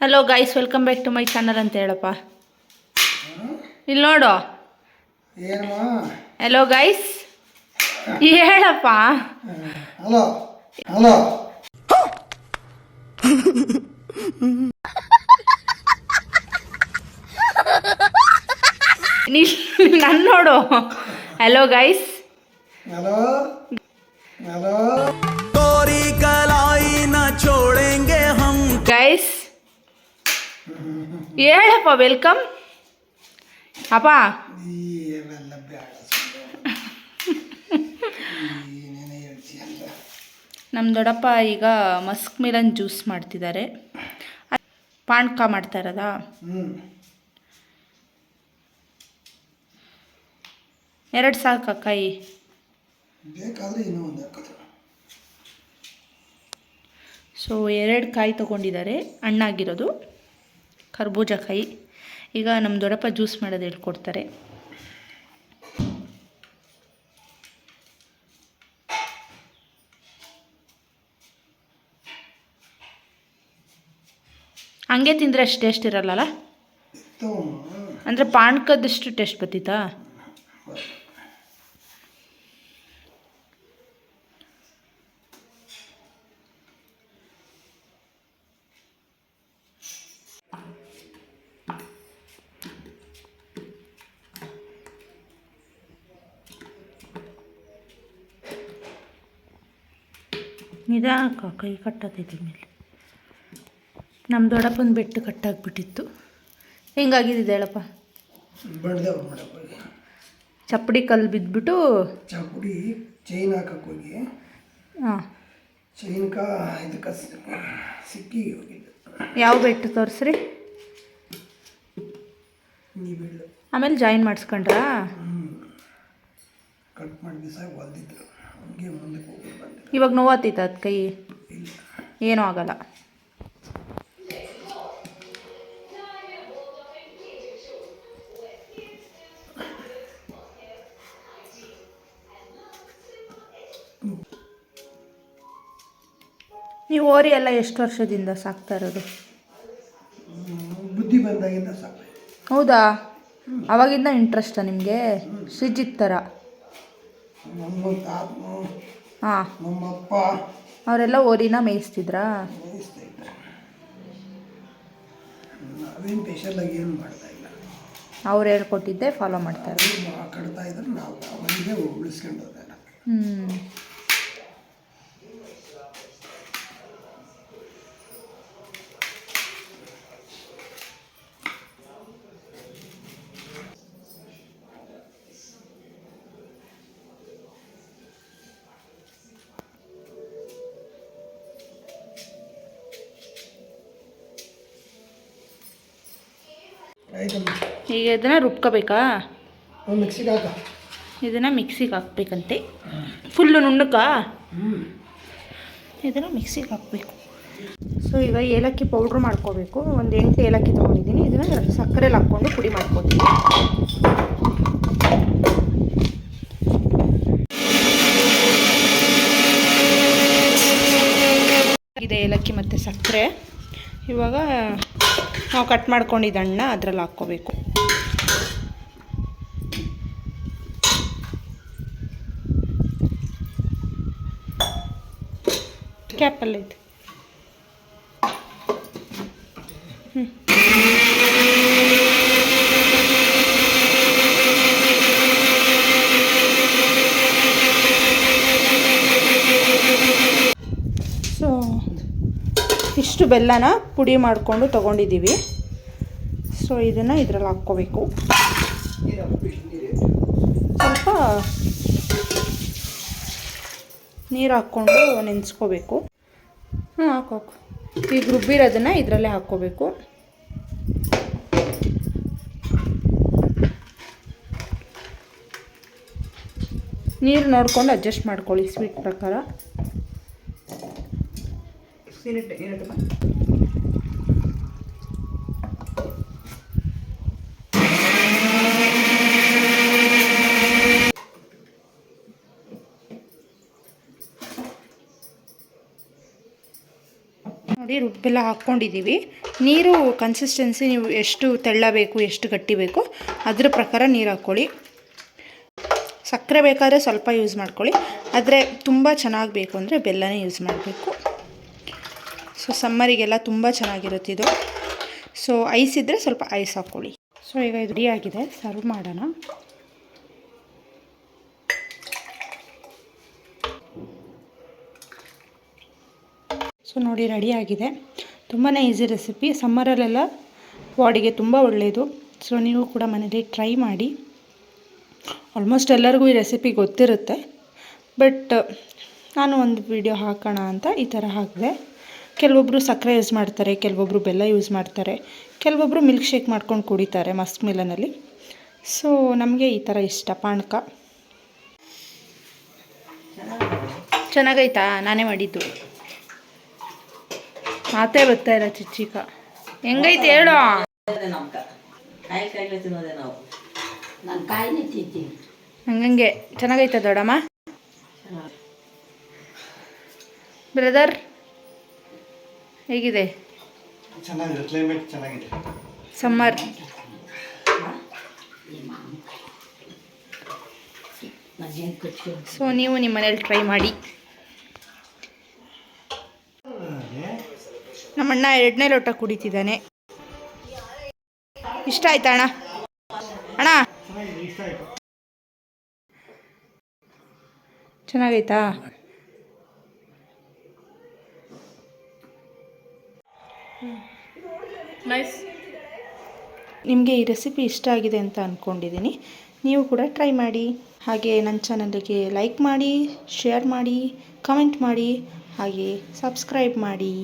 Hello guys welcome back to my channel ಅಂತ ಹೇಳಪ್ಪ. ಇಲ್ಲಿ ನೋಡು. ಹಲೋ ಗೈಸ್ ಹೇಳಪ್ಪ. ಹಲೋ ಹಲೋ ನೀ ನನ್ನ ನೋಡು. ಹಲೋ ಗೈಸ್ ಹಲೋ ಹಲೋ ಹೇಳಪ್ಪ ವೆಲ್ಕಮ್ ಅಪ್ಪ. ನಮ್ಮ ದೊಡ್ಡಪ್ಪ ಈಗ ಮಸ್ಕ್ ಮಿಲನ್ ಜ್ಯೂಸ್ ಮಾಡ್ತಿದ್ದಾರೆ ಪಾಣ್ಕ ಮಾಡ್ತಾ ಇರೋದಾ? ಎರಡು ಸಾಕ ಕೈ ಬೇಕಾದರೆ ಇನ್ನೂ ಒಂದು ಹಾಕೋದು ಸೊ ಎರಡು ಕಾಯಿ ತೊಗೊಂಡಿದ್ದಾರೆ ಹಣ್ಣಾಗಿರೋದು ಕರ್ಬೂಜ ಕಾಯಿ ಈಗ ನಮ್ಮ ದೊಡ್ಡಪ್ಪ ಜ್ಯೂಸ್ ಮಾಡೋದು ಹೇಳ್ಕೊಡ್ತಾರೆ. ಹಂಗೆ ತಿಂದರೆ ಅಷ್ಟು ಟೇಸ್ಟ್ ಇರಲ್ಲಲ್ಲ? ಅಂದರೆ ಪಾಣ್ಕದಷ್ಟು ಟೇಸ್ಟ್ ಬತ್ತಿತ್ತಾ? ನಿಧಾನಕ್ಕ ಕೈ ಕಟ್ಟತೈತಿ ಮೇಲೆ ನಮ್ಮ ದೊಡ್ಡಪ್ಪನ ಬೆಟ್ಟು ಕಟ್ಟಾಗ್ಬಿಟ್ಟಿತ್ತು. ಹೆಂಗಾಗಿದೆ ಹೇಳಪ್ಪ? ಚಪ್ಪಡಿ ಕಲ್ಲು ಬಿದ್ದುಬಿಟ್ಟು ಚಪ್ಪಡಿ ಚೈನ್ ಹಾಕಕ್ಕೆ ಹೋಗಿ. ಹಾಂ. ಚೈನ್ಕ ಇದಕ್ಕೆ ಸಿಕ್ಕಿ ಹೋಗಿದ್ದು. ಯಾವ ಬೆಟ್ಟು ತೋರಿಸ್ರಿ? ಆಮೇಲೆ ಜಾಯಿನ್ ಮಾಡಿಸ್ಕೊಂಡ್ರಾ? ಕಟ್ ಮಾಡಿ ಬಿಸಾಗಿ ಹೊಲ್ದಿದ್ರು. ಹಂಗೆ ಮುಂದಕ್ಕೆ ಹೋಗಿ ಬಂದಿದ್ರು ಇವಾಗ ನೋವತ್ತಿತ್ತು ಅದು ಕೈ. ಏನೂ ಆಗಲ್ಲ. ನೀವು ಓರಿ ಎಲ್ಲ ಎಷ್ಟು ವರ್ಷದಿಂದ ಸಾಕ್ತಾ ಇರೋದು? ಬುದ್ಧಿ ಬಂದಾಗಿಂದ ಹೌದಾ? ಅವಾಗಿಂದ ಇಂಟ್ರೆಸ್ಟಾ ನಿಮಗೆ? ಶ್ರೀಜಿತ್ ಥರ ಹಾಂ. ನಮ್ಮಪ್ಪ ಅವರೆಲ್ಲ ಓರಿನ ಮೇಯಿಸ್ತಿದ್ರಾ? ಮೇಯಿಸ್ತಾ ಸ್ಪೆಷಲಾಗಿ ಏನು ಮಾಡ್ತಾ ಇಲ್ಲ. ಅವ್ರು ಹೇಳ್ಕೊಟ್ಟಿದ್ದೆ ಫಾಲೋ ಮಾಡ್ತಾರೆ. ಅವ್ರು ಕಟ್ತಾ ಇದ್ರೆ ನಾವು ಅವರಿಗೆ ಉಳಿಸ್ಕೊಂಡು ಹೋದಾಗ ಹ್ಞೂ ಈಗ ಇದನ್ನು ರುಬ್ಕೋಬೇಕಾ? ಮಿಕ್ಸಿಗೆ ಹಾಕ. ಇದನ್ನು ಮಿಕ್ಸಿಗೆ ಹಾಕ್ಬೇಕಂತೆ. ಫುಲ್ಲು ನುಣ್ಣಕ್ಕಾ ಇದನ್ನು ಮಿಕ್ಸಿಗೆ ಹಾಕಬೇಕು. ಸೊ ಈಗ ಏಲಕ್ಕಿ ಪೌಡ್ರ್ ಮಾಡ್ಕೋಬೇಕು. ಒಂದು ಎಂಟು ಏಲಕ್ಕಿ ತೊಗೊಂಡಿದ್ದೀನಿ. ಇದನ್ನು ಸಕ್ಕರೆಲಿ ಹಾಕ್ಕೊಂಡು ಪುಡಿ ಮಾಡ್ಕೊತೀನಿ. ಇದೆ ಏಲಕ್ಕಿ ಮತ್ತು ಸಕ್ಕರೆ. ಇವಾಗ ನಾವು ಕಟ್ ಮಾಡ್ಕೊಂಡಿದ್ದ ಹಣ್ಣ ಅದರಲ್ಲಿ ಹಾಕ್ಕೋಬೇಕು. ಕ್ಯಾಪಲ್ಲಿ ಐತೆ ಸೊ ಇಷ್ಟು ಬೆಲ್ಲನ ಪುಡಿ ಮಾಡಿಕೊಂಡು ತೊಗೊಂಡಿದ್ದೀವಿ. ಸೊ ಇದನ್ನು ಇದರಲ್ಲಿ ಹಾಕ್ಕೋಬೇಕು. ಸ್ವಲ್ಪ ನೀರು ಹಾಕ್ಕೊಂಡು ನೆನೆಸ್ಕೋಬೇಕು. ಹ್ಞೂ ಹಾಕೋಕು ಈಗ ರುಬ್ಬಿರೋದನ್ನು ಇದರಲ್ಲೇ ಹಾಕ್ಕೋಬೇಕು. ನೀರು ನೋಡ್ಕೊಂಡು ಅಡ್ಜಸ್ಟ್ ಮಾಡ್ಕೊಳ್ಳಿ ಸ್ವೀಟ್ ಪ್ರಕಾರ. ನೋಡಿ, ರುಬ್ಬೆಲ್ಲ ಹಾಕ್ಕೊಂಡಿದ್ದೀವಿ. ನೀರು ಕನ್ಸಿಸ್ಟೆನ್ಸಿ ನೀವು ಎಷ್ಟು ತೆಳ್ಳ ಬೇಕು ಎಷ್ಟು ಗಟ್ಟಿ ಬೇಕು ಅದ್ರ ಪ್ರಕಾರ ನೀರು ಹಾಕ್ಕೊಳ್ಳಿ. ಸಕ್ಕರೆ ಬೇಕಾದರೆ ಸ್ವಲ್ಪ ಯೂಸ್ ಮಾಡ್ಕೊಳ್ಳಿ. ಆದರೆ ತುಂಬ ಚೆನ್ನಾಗಿ ಬೇಕು ಅಂದರೆ ಬೆಲ್ಲನೇ ಯೂಸ್ ಮಾಡಬೇಕು. ಸೊ ಸಮ್ಮರಿಗೆಲ್ಲ ತುಂಬ ಚೆನ್ನಾಗಿರುತ್ತೆ ಇದು. ಸೊ ಐಸ್ ಇದ್ದರೆ ಸ್ವಲ್ಪ ಐಸ್ ಹಾಕ್ಕೊಳ್ಳಿ. ಸೊ ಈಗ ಇದು ರೆಡಿ ಆಗಿದೆ. ಸರ್ವ್ ಮಾಡೋಣ. ಸೊ ನೋಡಿ ರೆಡಿ ಆಗಿದೆ. ತುಂಬಾ ಈಸಿ ರೆಸಿಪಿ ಸಮ್ಮರಲ್ಲೆಲ್ಲ ಬಾಡಿಗೆ ತುಂಬ ಒಳ್ಳೆಯದು ಸೊ ನೀವು ಕೂಡ ಮನೇಲಿ ಟ್ರೈ ಮಾಡಿ. ಆಲ್ಮೋಸ್ಟ್ ಎಲ್ಲರಿಗೂ ಈ ರೆಸಿಪಿ ಗೊತ್ತಿರುತ್ತೆ. ಬಟ್ ನಾನು ಒಂದು ವಿಡಿಯೋ ಹಾಕೋಣ ಅಂತ ಈ ಥರ ಹಾಕಿದೆ. ಕೆಲವೊಬ್ಬರು ಸಕ್ಕರೆ ಯೂಸ್ ಮಾಡ್ತಾರೆ ಕೆಲವೊಬ್ಬರು ಬೆಲ್ಲ ಯೂಸ್ ಮಾಡ್ತಾರೆ ಕೆಲವೊಬ್ಬರು ಮಿಲ್ಕ್ ಶೇಕ್ ಮಾಡ್ಕೊಂಡು ಕುಡಿತಾರೆ ಮಸ್ಕ್ ಮಿಲನಲ್ಲಿ. ಸೊ ನಮಗೆ ಈ ಥರ ಇಷ್ಟ ಪಾನಕ. ಚೆನ್ನಾಗೈತಾ? ನಾನೇ ಮಾಡಿದ್ದು. ಮಾತೇ ಬರ್ತಾ ಇಲ್ಲ ಚಿಚ್ಚಿಕ. ಹೆಂಗೈತೆ ಹೇಳೋ? ಹಂಗಂಗೆ ಚೆನ್ನಾಗೈತ ದೊಡ್ಡಮ್ಮ? ಬ್ರದರ್ ಹೇಗಿದೆ? ಚೆನ್ನಾಗಿದೆ ಕ್ಲೈಮೇಟ್ ಚೆನ್ನಾಗಿದೆ. ಸಮ್ಮರ್ ಸೊ ನೀವು ನಿಮ್ಮ ಮನೇಲಿ ಟ್ರೈ ಮಾಡಿ. ನಮ್ಮಣ್ಣ ಎರಡನೇ ಲೋಟ ಕುಡಿತಿದ್ದಾನೆ. ಇಷ್ಟ ಆಯ್ತಾ ಅಣ್ಣ? ಅಣ್ಣ? ಚೆನ್ನಾಗೈತಾ? ನೈಸ್ ನಿಮಗೆ ಈ ರೆಸಿಪಿ ಇಷ್ಟ ಆಗಿದೆ ಅಂತ ಅಂದ್ಕೊಂಡಿದ್ದೀನಿ ನೀವು ಕೂಡ ಟ್ರೈ ಮಾಡಿ. ಹಾಗೆ ನನ್ನ ಚಾನಲ್ಗೆ ಲೈಕ್ ಮಾಡಿ ಶೇರ್ ಮಾಡಿ ಕಮೆಂಟ್ ಮಾಡಿ, ಹಾಗೆ ಸಬ್ಸ್ಕ್ರೈಬ್ ಮಾಡಿ.